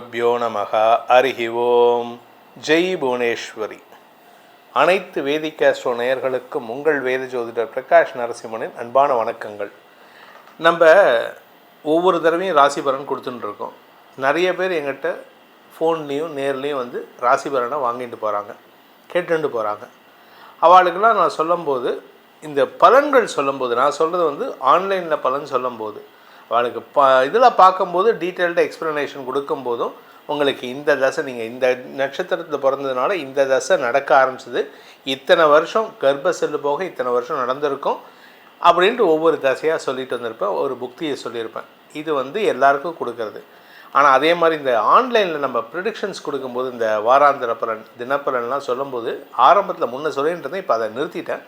குருப்பியோ நமகா. அருகி ஓம் ஜெய் புவனேஸ்வரி. அனைத்து வேதிகாஸ்ட்ரோ நேயர்களுக்கும் உங்கள் வேத ஜோதிடர் பிரகாஷ் நரசிம்மனின் அன்பான வணக்கங்கள். நம்ம ஒவ்வொரு தடவையும் ராசி பலன் கொடுத்துட்டுருக்கோம் நிறைய பேர் எங்கிட்ட ஃபோன்லேயும் நேர்லேயும் வந்து ராசி பலனை வாங்கிட்டு போகிறாங்க கேட்டுட்டு போகிறாங்க அவளுக்கெல்லாம் நான் சொல்லும்போது இந்த பலன்கள் சொல்லும்போது நான் சொல்கிறது வந்து ஆன்லைனில் பலன் சொல்லும்போது அவளுக்கு பா இதில் பார்க்கும்போது டீட்டெயில்டு எக்ஸ்ப்ளனேஷன் கொடுக்கும்போதும் உங்களுக்கு இந்த தசை நீங்கள் இந்த நட்சத்திரத்தில் பிறந்ததுனால இந்த தசை நடக்க ஆரம்பிச்சது. இத்தனை வருஷம் கர்ப்ப செல்லு போக இத்தனை வருஷம் நடந்திருக்கும் அப்படின்ட்டு ஒவ்வொரு தசையாக சொல்லிட்டு வந்திருப்பேன் ஒரு புக்தியை சொல்லியிருப்பேன். இது வந்து எல்லாருக்கும் கொடுக்கறது. ஆனால் அதே மாதிரி இந்த ஆன்லைனில் நம்ம ப்ரிடிக்ஷன்ஸ் கொடுக்கும்போது இந்த வாராந்திர பலன் தினப்பலன்லாம் சொல்லும்போது ஆரம்பத்தில் முன்னே சொல்லிட்டு இருந்தேன் இப்போ அதை நிறுத்திட்டேன்.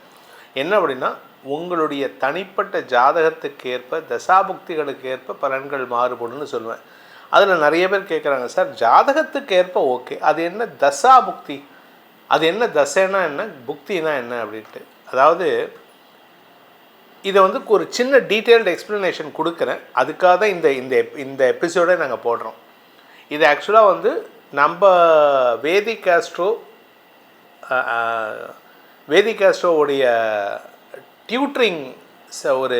என்ன அப்படின்னா உங்களுடைய தனிப்பட்ட ஜாதகத்துக்கு ஏற்ப தசாபுக்திகளுக்கு ஏற்ப பலன்கள் மாறுபடும்னு சொல்லுவேன். அதில் நிறைய பேர் கேட்குறாங்க சார் ஜாதகத்துக்கு ஏற்ப ஓகே. அது என்ன தசா புக்தி அது என்ன தசைனா என்ன? புக்தினா என்ன? அப்படின்ட்டு. அதாவது இதை வந்து ஒரு சின்ன டீட்டெயில்டு எக்ஸ்ப்ளனேஷன் கொடுக்குறேன். அதுக்காக தான் இந்த இந்த எப்- இந்த எபிசோடை நாங்கள் போடுறோம். இது ஆக்சுவலாக வந்து நம்ம வேதி கேஸ்ட்ரோ வேதி ஆஸ்ட்ரோவுடைய டியூட்ரிங் ஒரு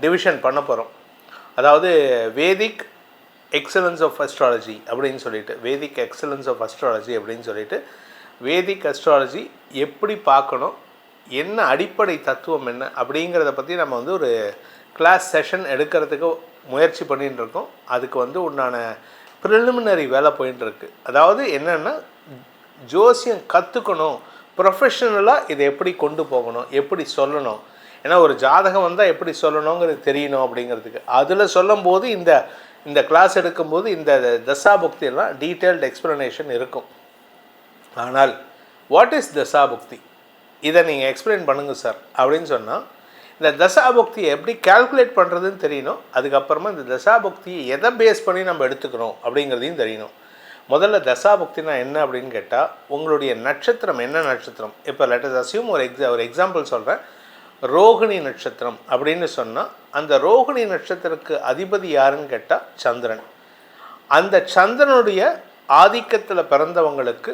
டிவிஷன் பண்ண போகிறோம் அதாவது வேதிக் எக்ஸலன்ஸ் ஆஃப் அஸ்ட்ராலஜி அப்படின்னு சொல்லிட்டு வேதிக் எக்ஸலன்ஸ் ஆஃப் அஸ்ட்ராலஜி அப்படின்னு சொல்லிட்டு வேதிக் அஸ்ட்ராலஜி எப்படி பார்க்கணும் என்ன அடிப்படை தத்துவம் என்ன அப்படிங்கிறத பற்றி நம்ம வந்து ஒரு கிளாஸ் செஷன் எடுக்கிறதுக்கு முயற்சி பண்ணிகிட்டு இருக்கோம். அதுக்கு வந்து உண்டான ப்ரிலிமினரி வேலை போயின்னு இருக்கு. அதாவது என்னென்னா ஜோசியம் கற்றுக்கணும் ப்ரொஃபஷனலாக இதை எப்படி கொண்டு போகணும் எப்படி சொல்லணும் ஏன்னா ஒரு ஜாதகம் வந்தால் எப்படி சொல்லணுங்கிறது தெரியணும் அப்படிங்கிறதுக்கு. அதில் சொல்லும்போது இந்த இந்த கிளாஸ் எடுக்கும்போது இந்த தசாபுக்தி எல்லாம் டீட்டெயில்டு எக்ஸ்ப்ளனேஷன் இருக்கும். ஆனால் வாட் இஸ் தசாபுக்தி? இதை நீங்கள் எக்ஸ்பிளைன் பண்ணுங்கள் சார் அப்படின்னு சொன்னால் இந்த தசாபுக்தியை எப்படி கால்குலேட் பண்ணுறதுன்னு தெரியணும். அதுக்கப்புறமா இந்த தசாபுக்தியை எதை பேஸ் பண்ணி நம்ம எடுத்துக்கிறோம் அப்படிங்கிறதையும் தெரியணும். முதல்ல தசாபுக்தினா என்ன அப்படின்னு கேட்டால் உங்களுடைய நட்சத்திரம் என்ன நட்சத்திரம்? இப்போ லெட்டஸ் அசியூம் ஒரு எக்ஸா ஒரு எக்ஸாம்பிள் சொல்கிறேன் ரோகிணி நட்சத்திரம் அப்படின்னு சொன்னால் அந்த ரோகிணி நட்சத்திரத்துக்கு அதிபதி யாருன்னு கேட்டால் சந்திரன். அந்த சந்திரனுடைய ஆதிக்கத்தில் பிறந்தவங்களுக்கு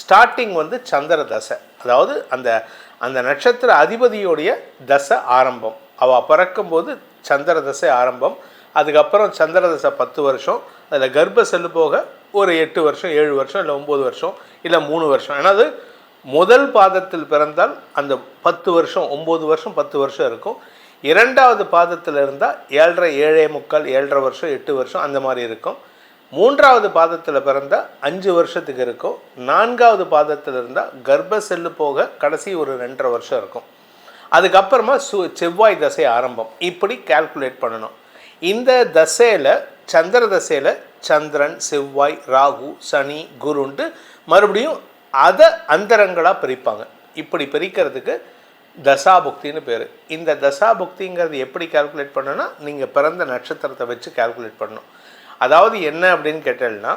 ஸ்டார்டிங் வந்து சந்திர தசை. அதாவது அந்த அந்த நட்சத்திர அதிபதியோடைய தசை ஆரம்பம். அவள் பிறக்கும்போது சந்திர தசை ஆரம்பம். அதுக்கப்புறம் சந்திர தசை பத்து வருஷம். அதில் கர்ப்ப செல்லு போக ஒரு எட்டு வருஷம் ஏழு வருஷம் இல்லை ஒம்பது வருஷம் இல்லை மூணு வருஷம். ஏன்னா அது முதல் பாதத்தில் பிறந்தால் அந்த பத்து வருஷம் ஒம்பது வருஷம் பத்து வருஷம் இருக்கும். இரண்டாவது பாதத்தில் இருந்தால் ஏழரை ஏழே முக்கால் ஏழரை வருஷம் எட்டு வருஷம் அந்த மாதிரி இருக்கும். மூன்றாவது பாதத்தில் பிறந்தால் அஞ்சு வருஷத்துக்கு இருக்கும். நான்காவது பாதத்தில் இருந்தால் கர்ப்ப செல்லு போக கடைசி ஒரு ரெண்டரை வருஷம் இருக்கும். அதுக்கப்புறமா சு செவ்வாய் தசை ஆரம்பம். இப்படி கால்குலேட் பண்ணணும். இந்த தசையில் சந்திர தசையில் சந்திரன் செவ்வாய் ராகு சனி குருன்ட்டு மறுபடியும் அதை அந்தரங்களாக பிரிப்பாங்க. இப்படி பிரிக்கிறதுக்கு தசாபுக்தின்னு பேர். இந்த தசாபுக்திங்கிறது எப்படி கால்குலேட் பண்ணணும்னா நீங்கள் பிறந்த நட்சத்திரத்தை வச்சு கால்குலேட் பண்ணணும். அதாவது என்ன அப்படின்னு கேட்டேன்னா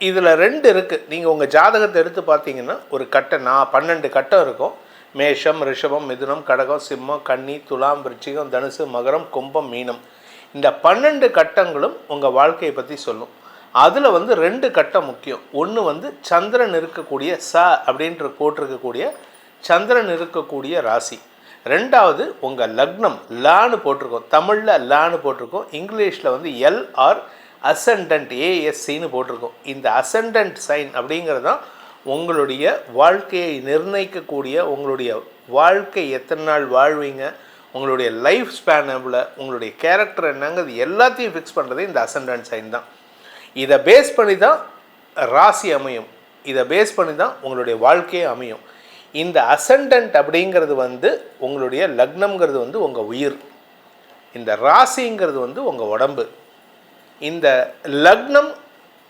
இதில் ரெண்டு இருக்குது நீங்கள் உங்கள் ஜாதகத்தை எடுத்து பார்த்தீங்கன்னா ஒரு கட்டை நான் பன்னெண்டு கட்டம் இருக்கும். மேஷம் ரிஷபம் மிதுனம் கடகம் சிம்மம் கன்னி துலாம் விருச்சிகம் தனுசு மகரம் கும்பம் மீனம். இந்த பன்னெண்டு கட்டங்களும் உங்கள் வாழ்க்கையை பற்றி சொல்லும். அதில் வந்து ரெண்டு கட்டம் முக்கியம். ஒன்று வந்து சந்திரன் இருக்கக்கூடிய ச அப்படின்ற போட்டிருக்கக்கூடிய சந்திரன் இருக்கக்கூடிய ராசி. ரெண்டாவது உங்கள் லக்னம் லான்னு போட்டிருக்கோம். தமிழில் லான்னு போட்டிருக்கோம். இங்கிலீஷில் வந்து எல்ஆர் அசண்டன்ட் ஏஎஸ்சின்னு போட்டிருக்கோம். இந்த அசண்டன்ட் சைன் அப்படிங்கிறது தான் உங்களுடைய வாழ்க்கையை நிர்ணயிக்கக்கூடிய உங்களுடைய வாழ்க்கை எத்தனை நாள் வாழ்வீங்க உங்களுடைய லைஃப் ஸ்பேன் எவ்வளோ உங்களுடைய கேரக்டர் என்னங்கிறது எல்லாத்தையும் ஃபிக்ஸ் பண்ணுறது இந்த அசண்டன்ட் சைன் தான். இதை பேஸ் பண்ணி தான் ராசி அமையும். இதை பேஸ் பண்ணி தான் உங்களுடைய வாழ்க்கையே அமையும். இந்த அசண்டன்ட் அப்படிங்கிறது வந்து உங்களுடைய லக்னம்ங்கிறது வந்து உங்கள் உயிர். இந்த ராசிங்கிறது வந்து உங்கள் உடம்பு. இந்த லக்னம்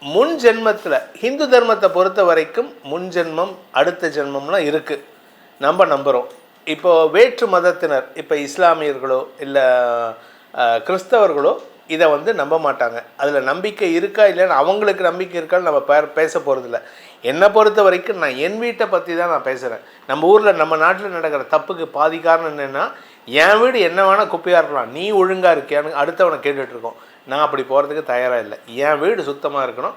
முன் ஜென்மத்தில் ஹிந்து தர்மத்தை பொறுத்த வரைக்கும் முன் ஜென்மம் அடுத்த ஜென்மம்லாம் இருக்குது நம்ம நம்புகிறோம் இப்போ வேற்று மதத்தினர் இப்போ இஸ்லாமியர்களோ இல்லை கிறிஸ்தவர்களோ இதை வந்து நம்ப மாட்டாங்க. அதில் நம்பிக்கை இருக்கா இல்லைன்னு அவங்களுக்கு நம்பிக்கை இருக்கான்னு நம்ம பே பேச போகிறதில்ல என்னை பொறுத்த வரைக்கும் நான் என் வீட்டை பற்றி தான் நான் பேசுகிறேன் நம்ம ஊரில் நம்ம நாட்டில் நடக்கிற தப்புக்கு பாதி காரணம் என்னென்னா என் வீடு என்ன வேணால் குப்பையாக இருக்கலாம். நீ ஒழுங்காக இருக்கியான்னு அடுத்தவனை கேட்டுட்ருக்கோம் நான் அப்படி போகிறதுக்கு தயாராக இல்லை. என் வீடு சுத்தமாக இருக்கணும்.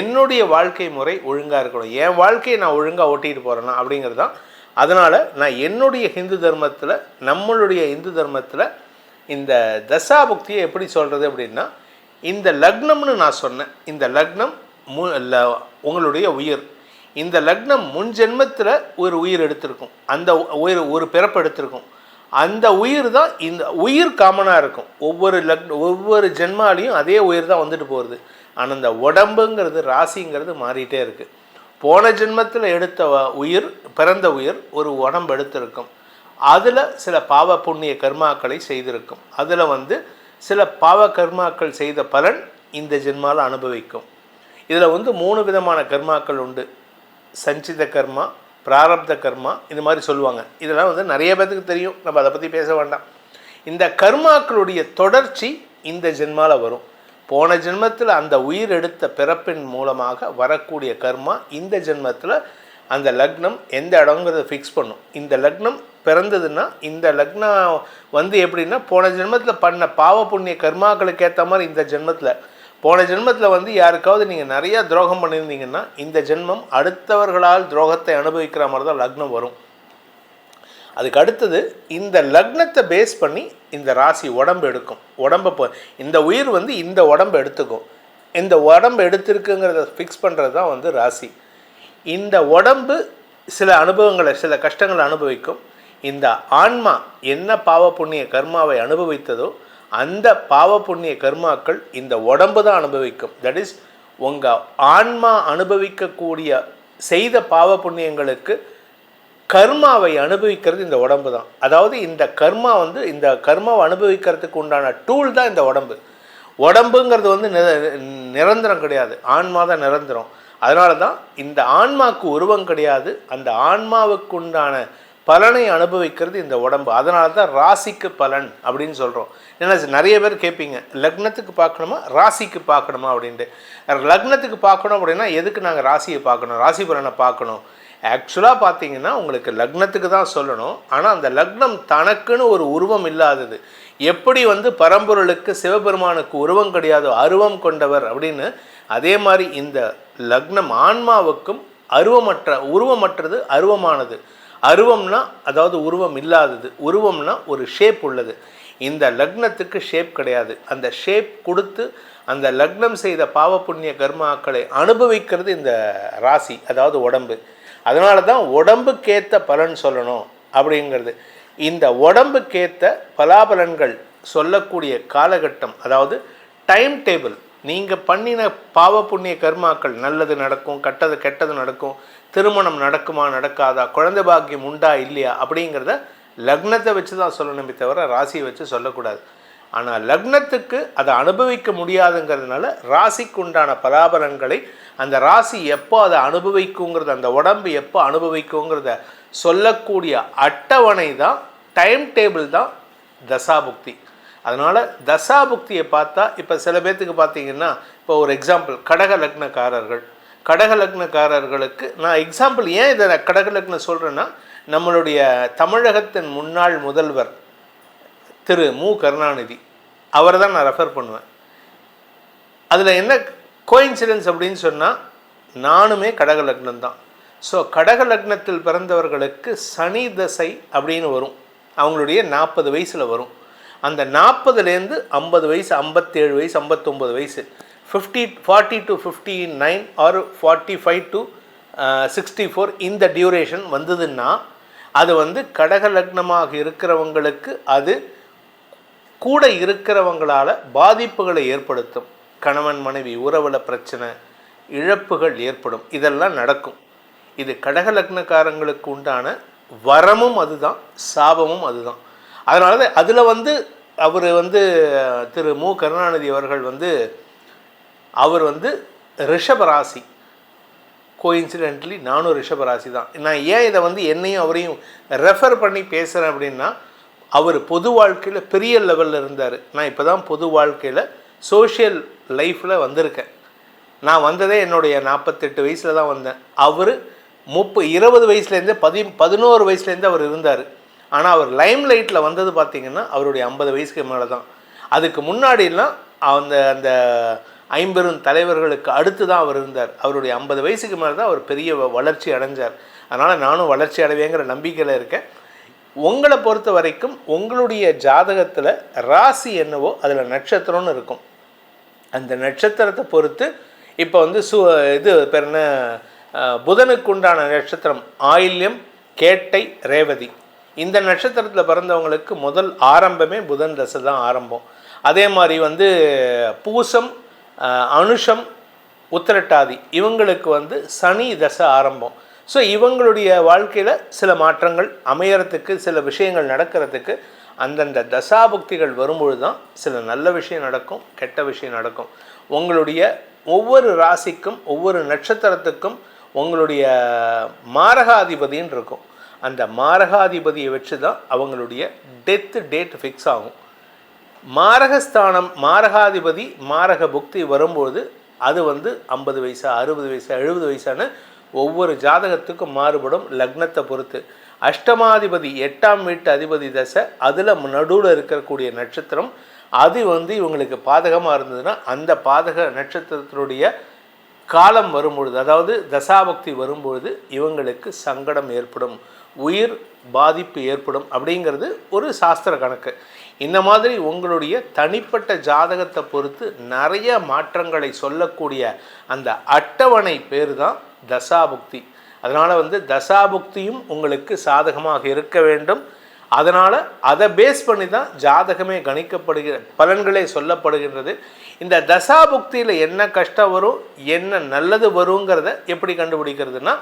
என்னுடைய வாழ்க்கை முறை ஒழுங்காக இருக்கணும். என் வாழ்க்கையை நான் ஒழுங்காக ஓட்டிகிட்டு போகிறேன்னா அப்படிங்கிறது தான். அதனால் நான் என்னுடைய ஹிந்து தர்மத்தில் நம்மளுடைய இந்து தர்மத்தில் இந்த தசாபுக்தியை எப்படி சொல்கிறது அப்படின்னா இந்த லக்னம்னு நான் சொன்னேன். இந்த லக்னம் மு ல- உங்களுடைய உயிர். இந்த லக்னம் முன் ஜென்மத்தில் ஒரு உயிர் எடுத்திருக்கும். அந்த உயிர் ஒரு பிறப்பு எடுத்திருக்கும். அந்த உயிர் தான் இந்த உயிர் காமனாக இருக்கும். ஒவ்வொரு லக் ஒவ்வொரு ஜென்மாலையும் அதே உயிர் தான் வந்துட்டு போகிறது ஆனால் இந்த உடம்புங்கிறது ராசிங்கிறது மாறிட்டே இருக்குது போன ஜென்மத்தில் எடுத்த உயிர் பிறந்த உயிர் ஒரு உடம்பு எடுத்திருக்கும். அதில் சில பாவ புண்ணிய கர்மாக்களை செய்திருக்கும். அதில் வந்து சில பாவ கர்மாக்கள் செய்த பலன் இந்த ஜென்மாவில் அனுபவிக்கும். இதில் வந்து மூணு விதமான கர்மாக்கள் உண்டு. சஞ்சித கர்மா பிராரப்த கர்மா இது மாதிரி சொல்லுவாங்க. இதெல்லாம் வந்து நிறைய பேத்துக்கு தெரியும். நம்ம அதை பற்றி பேச வேண்டாம். இந்த கர்மாக்களுடைய தொடர்ச்சி இந்த ஜென்மாவில் வரும். போன ஜென்மத்தில் அந்த உயிர் எடுத்த பிறப்பின் மூலமாக வரக்கூடிய கர்மா இந்த ஜென்மத்தில் அந்த லக்னம் எந்த இடங்கிறத ஃபிக்ஸ் பண்ணும். இந்த லக்னம் பிறந்ததுன்னா இந்த லக்னம் வந்து எப்படின்னா போன ஜென்மத்தில் பண்ண பாவ புண்ணிய கர்மாக்களுக்கு ஏற்ற மாதிரி இந்த ஜென்மத்தில். போன ஜென்மத்தில் வந்து யாருக்காவது நீங்கள் நிறையா துரோகம் பண்ணியிருந்தீங்கன்னா இந்த ஜென்மம் அடுத்தவர்களால் துரோகத்தை அனுபவிக்கிற மாதிரி தான் லக்னம் வரும். அதுக்கு அடுத்தது இந்த லக்னத்தை பேஸ் பண்ணி இந்த ராசி உடம்பு எடுக்கும். உடம்பை இந்த உயிர் வந்து இந்த உடம்பு எடுத்துக்கும். இந்த உடம்பு எடுத்திருக்குங்கிறத ஃபிக்ஸ் பண்ணுறது தான் வந்து ராசி. இந்த உடம்பு சில அனுபவங்களை சில கஷ்டங்களை அனுபவிக்கும். இந்த ஆன்மா என்ன பாவ புண்ணிய கர்மாவை அனுபவித்ததோ அந்த பாவ புண்ணிய கர்மாக்கள் இந்த உடம்பு தான் அனுபவிக்கும். தட் இஸ் உங்கள் ஆன்மா அனுபவிக்கக்கூடிய செய்த பாவ புண்ணியங்களுக்கு கர்மாவை அனுபவிக்கிறது இந்த உடம்பு தான். அதாவது இந்த கர்மா வந்து இந்த கர்மாவை அனுபவிக்கிறதுக்கு உண்டான டூல் தான் இந்த உடம்பு. உடம்புங்கிறது வந்து நிரந்தரம் கிடையாது. ஆன்மா தான் நிரந்தரம். அதனால தான் இந்த ஆன்மாவுக்கு உருவம் கிடையாது. அந்த ஆன்மாவுக்கு உண்டான பலனை அனுபவிக்கிறது இந்த உடம்பு. அதனால தான் ராசிக்கு பலன் அப்படின்னு சொல்கிறோம் ஏன்னா நிறைய பேர் கேட்பீங்க லக்னத்துக்கு பார்க்கணுமா? ராசிக்கு பார்க்கணுமா அப்படின்ட்டு. லக்னத்துக்கு பார்க்கணும் அப்படின்னா எதுக்கு நாங்கள் ராசியை பார்க்கணும்? ராசி பலனை பார்க்கணும். ஆக்சுவலாக பார்த்தீங்கன்னா உங்களுக்கு லக்னத்துக்கு தான் சொல்லணும். ஆனால் அந்த லக்னம் தனக்குன்னு ஒரு உருவம் இல்லாதது. எப்படி வந்து பரம்பொருளுக்கு சிவபெருமானுக்கு உருவம் கிடையாதோ அருவம் கொண்டவர் அப்படின்னு அதே மாதிரி இந்த லக்னம் ஆன்மாவுக்கும் அருவமற்ற உருவமற்றது அருவமானது. அருவம்னா அதாவது உருவம் இல்லாதது. உருவம்னா ஒரு ஷேப் உள்ளது. இந்த லக்னத்துக்கு ஷேப் கிடையாது. அந்த ஷேப் கொடுத்து அந்த லக்னம் செய்த பாவ புண்ணிய கர்மாக்களை அனுபவிக்கிறது இந்த ராசி அதாவது உடம்பு. அதனால தான் உடம்புக்கேற்ற பலன் சொல்லணும் அப்படிங்கிறது. இந்த உடம்புக்கேற்ற பலாபலன்கள் சொல்லக்கூடிய காலகட்டம் அதாவது டைம் டேபிள் நீங்கள் பண்ணின பாவ புண்ணிய கர்மாக்கள் நல்லது நடக்கும் கெட்டது கெட்டது நடக்கும் திருமணம் நடக்குமா நடக்காதா குழந்தை பாக்கியம் உண்டா இல்லையா அப்படிங்கிறத லக்னத்தை வச்சு தான் சொல்லணுமே தவிர ராசியை வச்சு சொல்லக்கூடாது. ஆனால் லக்னத்துக்கு அதை அனுபவிக்க முடியாதுங்கிறதுனால ராசிக்கு உண்டான பலாபலன்களை அந்த ராசி எப்போ அதை அனுபவிக்குங்கிறத அந்த உடம்பு எப்போ அனுபவிக்குங்கிறத சொல்லக்கூடிய அட்டவணை தான் டைம் டேபிள் தான் தசாபுக்தி. அதனால் தசாபுக்தியை பார்த்தா இப்போ சில பேர்த்துக்கு பார்த்தீங்கன்னா இப்போ ஒரு எக்ஸாம்பிள் கடக லக்னக்காரர்கள் கடக லக்னக்காரர்களுக்கு நான் எக்ஸாம்பிள் ஏன் இதை நான் கடக லக்னம் சொல்கிறேன்னா நம்மளுடைய தமிழகத்தின் முன்னாள் முதல்வர் திரு மு. கருணாநிதி அவரை தான் நான் ரெஃபர் பண்ணுவேன். அதில் என்ன கோயின்சிடன்ஸ் அப்படின்னு சொன்னால் நானுமே கடக லக்னம் தான். ஸோ கடக லக்னத்தில் பிறந்தவர்களுக்கு சனி தசை அப்படின்னு வரும். அவங்களுடைய நாற்பது வயசில் வரும். அந்த நாற்பதுலேருந்து ஐம்பது வயசு ஐம்பத்தேழு வயசு ஐம்பத்தொம்பது வயசு. Fifty forty to fifty nine or forty five to sixty four இந்த டியூரேஷன் வந்ததுன்னா அது வந்து கடக லக்னமாக இருக்கிறவங்களுக்கு அது கூட இருக்கிறவங்களால் பாதிப்புகளை ஏற்படுத்தும். கணவன் மனைவி உறவில் பிரச்சனை இழப்புகள் ஏற்படும். இதெல்லாம் நடக்கும். இது கடக லக்னக்காரங்களுக்கு உண்டான வரமும் அதுதான் சாபமும் அதுதான். அதனால தான் அதில் வந்து அவர் வந்து திரு மு. கருணாநிதி அவர்கள் வந்து அவர் வந்து ரிஷபராசி கோயின்சிடென்ட்லி நானும் ரிஷபராசி தான். நான் ஏன் இதை வந்து என்னையும் அவரையும் ரெஃபர் பண்ணி பேசுகிறேன் அப்படின்னா அவர் பொது வாழ்க்கையில் பெரிய லெவலில் இருந்தார். நான் இப்போ தான் பொது வாழ்க்கையில் சோஷியல் லைஃப்பில் வந்திருக்கேன். நான் வந்ததே என்னுடைய நாற்பத்தெட்டு வயசில் தான் வந்தேன். அவர் முப்ப இருபது வயசுலேருந்தே பதி பதினோரு வயசுலேருந்து அவர் இருந்தார். ஆனால் அவர் லைம் லைட்டில் வந்தது பார்த்திங்கன்னா அவருடைய ஐம்பது வயசுக்கு மேலே தான் அதுக்கு முன்னாடிலாம் அந்த அந்த ஐம்பெரும் தலைவர்களுக்கு அடுத்து தான் அவர் இருந்தார். அவருடைய ஐம்பது வயசுக்கு மேலே தான் அவர் பெரிய வ- வளர்ச்சி அடைஞ்சார். அதனால் நானும் வளர்ச்சி அடைவேங்கிற நம்பிக்கையில் இருக்கேன். உங்களை பொறுத்த வரைக்கும் உங்களுடைய ஜாதகத்தில் ராசி என்னவோ அதில் நட்சத்திரம்னு இருக்கும். அந்த நட்சத்திரத்தை பொறுத்து இப்போ வந்து சு இது பேர் என்ன? புதனுக்கு உண்டான நட்சத்திரம் ஆயில்யம் கேட்டை ரேவதி. இந்த நட்சத்திரத்தில் பிறந்தவங்களுக்கு முதல் ஆரம்பமே புதன் தசை தான் ஆரம்பம். அதே மாதிரி வந்து பூசம் அனுஷம் உத்திரட்டாதி இவங்களுக்கு வந்து சனி தசை ஆரம்பம். ஸோ இவங்களுடைய வாழ்க்கையில் சில மாற்றங்கள் அமையறதுக்கு சில விஷயங்கள் நடக்கிறதுக்கு அந்தந்த தசாபுக்திகள் வரும்பொழுது தான் சில நல்ல விஷயம் நடக்கும் கெட்ட விஷயம் நடக்கும். உங்களுடைய ஒவ்வொரு ராசிக்கும் ஒவ்வொரு நட்சத்திரத்துக்கும் உங்களுடைய மாரகாதிபதின்னு இருக்கும். அந்த மாரகாதிபதியை வச்சு தான் அவங்களுடைய டெத்து டேட் ஃபிக்ஸ் ஆகும். மாரகஸ்தானம் மாரகாதிபதி மாரக புக்தி வரும்போது அது வந்து ஐம்பது வயசா அறுபது வயசா எழுபது வயசான ஒவ்வொரு ஜாதகத்துக்கும் மாறுபடும் லக்னத்தை பொறுத்து. அஷ்டமாதிபதி எட்டாம் வீட்டு அதிபதி தசை அதில் நடுவில் இருக்கக்கூடிய நட்சத்திரம் அது வந்து இவங்களுக்கு பாதகமாக இருந்ததுன்னா அந்த பாதக நட்சத்திரத்தினுடைய காலம் வரும்பொழுது அதாவது தசாபக்தி வரும்பொழுது இவங்களுக்கு சங்கடம் ஏற்படும் உயிர் பாதிப்பு ஏற்படும் அப்படிங்கிறது ஒரு சாஸ்திர கணக்கு. இந்த மாதிரி உங்களுடைய தனிப்பட்ட ஜாதகத்தை பொறுத்து நிறைய மாற்றங்களை சொல்லக்கூடிய அந்த அட்டவணை பேர் தான் தசாபுக்தி. அதனால் வந்து தசாபுக்தியும் உங்களுக்கு சாதகமாக இருக்க வேண்டும். அதனால் அதை பேஸ் பண்ணி தான் ஜாதகமே கணிக்கப்படுகிற பலன்களே சொல்லப்படுகின்றது. இந்த தசாபுக்தியில் என்ன கஷ்டம் வரும் என்ன நல்லது வருங்கிறத எப்படி கண்டுபிடிக்கிறதுனா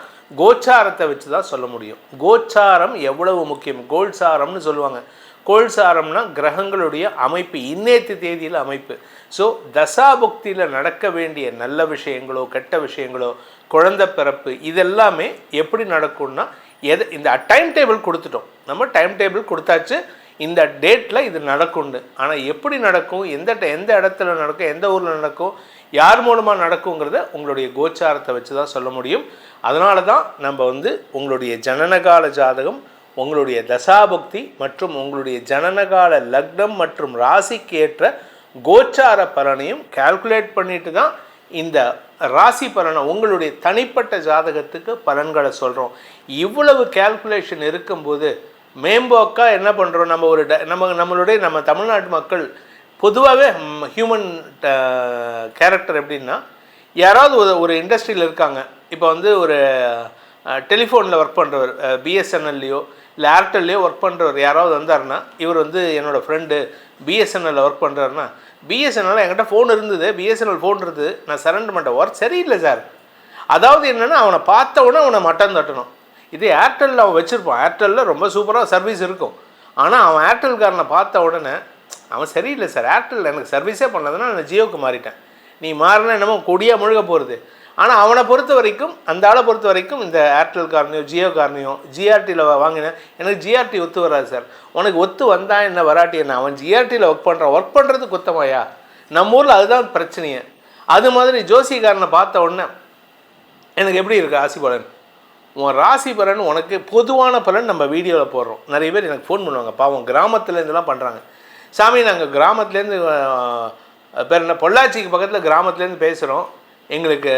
கோச்சாரத்தை வச்சு தான் சொல்ல முடியும். கோச்சாரம் எவ்வளவு முக்கியம்? கோல்சாரம்னு சொல்லுவாங்க. கோல்சாரம்னா கிரகங்களுடைய அமைப்பு இன்னேத்து தேதியில் அமைப்பு. ஸோ தசாபுக்தியில் நடக்க வேண்டிய நல்ல விஷயங்களோ கெட்ட விஷயங்களோ குழந்தை பிறப்பு இதெல்லாமே எப்படி நடக்கும்னா எது இந்த டைம் டேபிள் கொடுத்துட்டோம். நம்ம டைம் டேபிள் கொடுத்தாச்சு இந்த டேட்டில் இது நடக்கும்னு ஆனால் எப்படி நடக்கும் எந்த எந்த இடத்துல நடக்கும் எந்த ஊரில் நடக்கும் யார் மூலமாக நடக்குங்கிறத உங்களுடைய கோச்சாரத்தை வச்சு தான் சொல்ல முடியும். அதனால தான் நம்ம வந்து உங்களுடைய ஜனனகால ஜாதகம் உங்களுடைய தசாபக்தி மற்றும் உங்களுடைய ஜனனகால லக்னம் மற்றும் ராசிக்கு ஏற்ற கோச்சார பலனையும் கால்குலேட் பண்ணிட்டு தான் இந்த ராசி பலனை உங்களுடைய தனிப்பட்ட ஜாதகத்துக்கு பலன்களை சொல்கிறோம் இவ்வளவு கால்குலேஷன் இருக்கும்போது மேம்போக்கா என்ன பண்ணுறோம் நம்ம ஒரு ட- நம்ம நம்மளுடைய நம்ம தமிழ்நாட்டு மக்கள் பொதுவாகவே ஹியூமன் கேரக்டர் எப்படின்னா யாராவது ஒரு ஒரு இண்டஸ்ட்ரியில் இருக்காங்க. இப்போ வந்து ஒரு டெலிஃபோனில் ஒர்க் பண்ணுறவர் பிஎஸ்என்எல்லையோ இல்லை ஏர்டெல்லையோ ஒர்க் பண்ணுறவர் யாராவது வந்தாருன்னா இவர் வந்து என்னோடய ஃப்ரெண்டு பிஎஸ்என்எல்ல ஒர்க் பண்ணுறாருன்னா பிஎஸ்என்எல் என்கிட்ட ஃபோன் இருந்தது பிஎஸ்என்எல் ஃபோன் இருந்தது நான் சரண்டர் பண்ணிட்டேன். ஒர்க் சரியில்லை சார் அதாவது என்னென்னா அவனை பார்த்த உடனே அவனை மட்டம் தட்டணும். இது ஏர்டெல்லில் அவன் வச்சுருப்பான். ஏர்டெல்லில் ரொம்ப சூப்பராக சர்வீஸ் இருக்கும். ஆனால் அவன் ஏர்டெல்காரனை பார்த்த உடனே அவன் சரியில்லை சார். ஏர்டெல் எனக்கு சர்வீஸே பண்ணதுன்னா நான் ஜியோக்கு மாறிட்டேன். நீ மாறினா என்னமோ கொடியாக முழுக போகிறது ஆனால் அவனை பொறுத்த வரைக்கும் அந்த ஆளை பொறுத்த வரைக்கும் இந்த ஏர்டெல் காரணியோ ஜியோ காரணியோ ஜிஆர்டியில் வாங்கினேன் எனக்கு ஜிஆர்டி ஒத்து வராது சார். உனக்கு ஒத்து வந்தா என்ன வராட்டி என்ன? அவன் ஜிஆர்டியில் ஒர்க் பண்ணுறான் ஒர்க் பண்ணுறது குத்தமாயா? நம்ம ஊரில் அதுதான் பிரச்சனையே. அது மாதிரி ஜோசிகாரனை பார்த்த உடனே எனக்கு எப்படி இருக்கு ஆசிபாலன்? உன் ராசி பலன் உனக்கு பொதுவான பலன் நம்ம வீடியோவில் போடுறோம். நிறைய பேர் எனக்கு ஃபோன் பண்ணுவாங்க. பாவம் கிராமத்துலேருந்துலாம் பண்ணுறாங்க சாமி நாங்கள் கிராமத்துலேருந்து பேர் என்ன? பொள்ளாச்சிக்கு பக்கத்தில் கிராமத்துலேருந்து பேசுகிறோம் எங்களுக்கு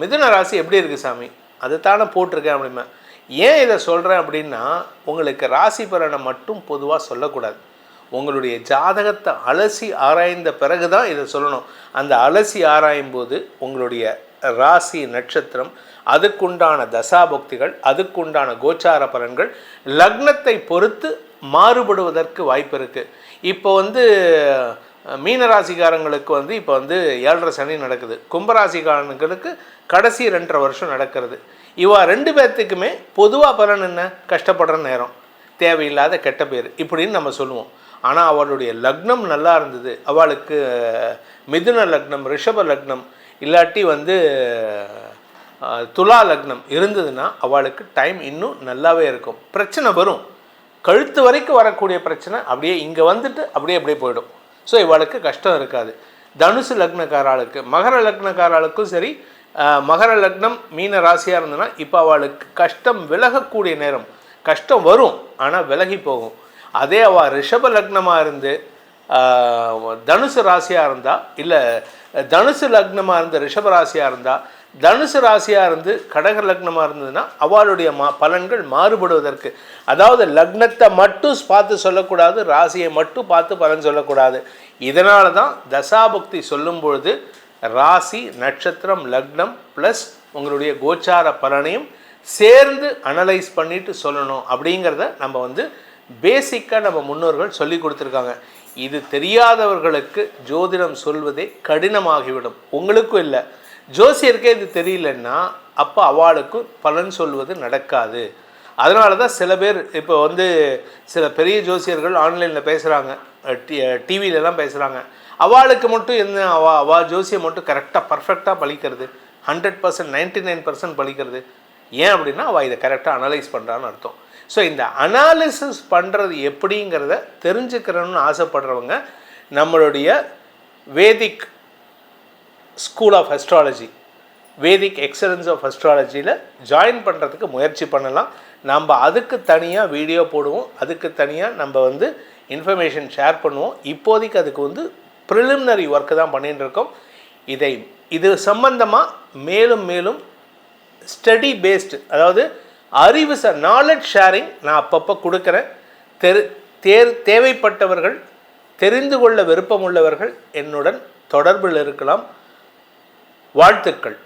மிதுன ராசி எப்படி இருக்குது சாமி? அதைத்தானே போட்டிருக்கேன் அப்படிமே. ஏன் இதை சொல்கிறேன் அப்படின்னா உங்களுக்கு ராசி பலனை மட்டும் பொதுவாக சொல்லக்கூடாது. உங்களுடைய ஜாதகத்தை அலசி ஆராய்ந்த பிறகு தான் இதை சொல்லணும். அந்த அலசி ஆராயும் போது உங்களுடைய ராசி நட்சத்திரம் அதுக்குண்டான தசாபக்திகள் அதுக்குண்டான கோச்சார பலன்கள் லக்னத்தை பொறுத்து மாறுபடுவதற்கு வாய்ப்பு இருக்குது இப்போ வந்து மீனராசிக்காரங்களுக்கு மீன வந்து இப்போ வந்து ஏழரை சனி நடக்குது. கும்பராசிக்காரங்களுக்கு கடைசி ரெண்டரை வருஷம் நடக்கிறது. இவா ரெண்டு பேர்த்துக்குமே பொதுவாக பலன் என்ன? கஷ்டப்படுற நேரம். தேவையில்லாத கெட்ட பேர். இப்படின்னு நம்ம சொல்லுவோம். ஆனால் அவளுடைய லக்னம் நல்லா இருந்தது. அவளுக்கு மிதுன லக்னம் ரிஷப லக்னம் இல்லாட்டி வந்து துலா லக்னம் இருந்ததுன்னா அவளுக்கு டைம் இன்னும் நல்லாவே இருக்கும். பிரச்சனை வரும். கழுத்து வரைக்கும் வரக்கூடிய பிரச்சனை அப்படியே இங்கே வந்துட்டு அப்படியே அப்படியே போயிடும். ஸோ இவளுக்கு கஷ்டம் இருக்காது. தனுசு லக்னக்காராளுக்கு மகர லக்னக்காராளுக்கும் சரி மகர லக்னம் மீன ராசியாக இருந்ததுன்னா இப்போ அவளுக்கு கஷ்டம் விலகக்கூடிய நேரம். கஷ்டம் வரும் ஆனால் விலகி போகும். அதே அவள் ரிஷப லக்னமாக இருந்து தனுசு ராசியாக இருந்தால் இல்லை தனுசு லக்னமாக இருந்த ரிஷபராசியாக இருந்தால் தனுசு ராசியாக இருந்து கடக லக்னமாக இருந்ததுன்னா அவளுடைய மா பலன்கள் மாறுபடுவதற்கு. அதாவது லக்னத்தை மட்டும் பார்த்து சொல்லக்கூடாது ராசியை மட்டும் பார்த்து பலன் சொல்லக்கூடாது. இதனால தான் தசாபக்தி சொல்லும் பொழுது ராசி நட்சத்திரம் லக்னம் ப்ளஸ் உங்களுடைய கோச்சார பலனையும் சேர்ந்து அனலைஸ் பண்ணிட்டு சொல்லணும். அப்படிங்கிறத நம்ம வந்து பேசிக்காக நம்ம முன்னோர்கள் சொல்லி கொடுத்துருக்காங்க. இது தெரியாதவர்களுக்கு ஜோதிடம் சொல்வதே கடினமாகிவிடும். உங்களுக்கும் இல்லை. ஜோசியருக்கே இது தெரியலன்னா அப்போ அவளுக்கும் பலன் சொல்வது நடக்காது. அதனால தான் சில பேர் இப்போ வந்து சில பெரிய ஜோசியர்கள் ஆன்லைனில் பேசுகிறாங்க டிவியிலலாம் பேசுகிறாங்க அவளுக்கு மட்டும் என்ன அவா அவ ஜோசியம் மட்டும் கரெக்டாக பர்ஃபெக்டாக பழிக்கிறது. Hundred percent ninety nine percent பழிக்கிறது. ஏன் அப்படின்னா அவள் இதை கரெக்டாக அனலைஸ் பண்ணுறான்னு அர்த்தம். ஸோ இந்த அனாலிசிஸ் பண்ணுறது எப்படிங்கிறத தெரிஞ்சுக்கிறணும்னு ஆசைப்படுறவங்க நம்மளுடைய Vedic school of astrology Vedic excellence of அஸ்ட்ராலஜியில் join பண்ணுறதுக்கு முயற்சி பண்ணலாம். நம்ம அதுக்கு தனியாக வீடியோ போடுவோம். அதுக்கு தனியாக நம்ம வந்து இன்ஃபர்மேஷன் ஷேர் பண்ணுவோம். இப்போதைக்கு அதுக்கு வந்து ப்ரிலிமினரி ஒர்க்கு தான் பண்ணிகிட்டு இருக்கோம். இதை இது சம்பந்தமாக மேலும் மேலும் ஸ்டடி பேஸ்டு அதாவது அறிவு ச நாலெட் ஷேரிங் நான் அப்பப்போ கொடுக்குறேன். தெரு தேர் தேவைப்பட்டவர்கள் தெரிந்து கொள்ள விருப்பமுள்ளவர்கள் என்னுடன் தொடர்பில் இருக்கலாம். வாழ்த்துக்கள்.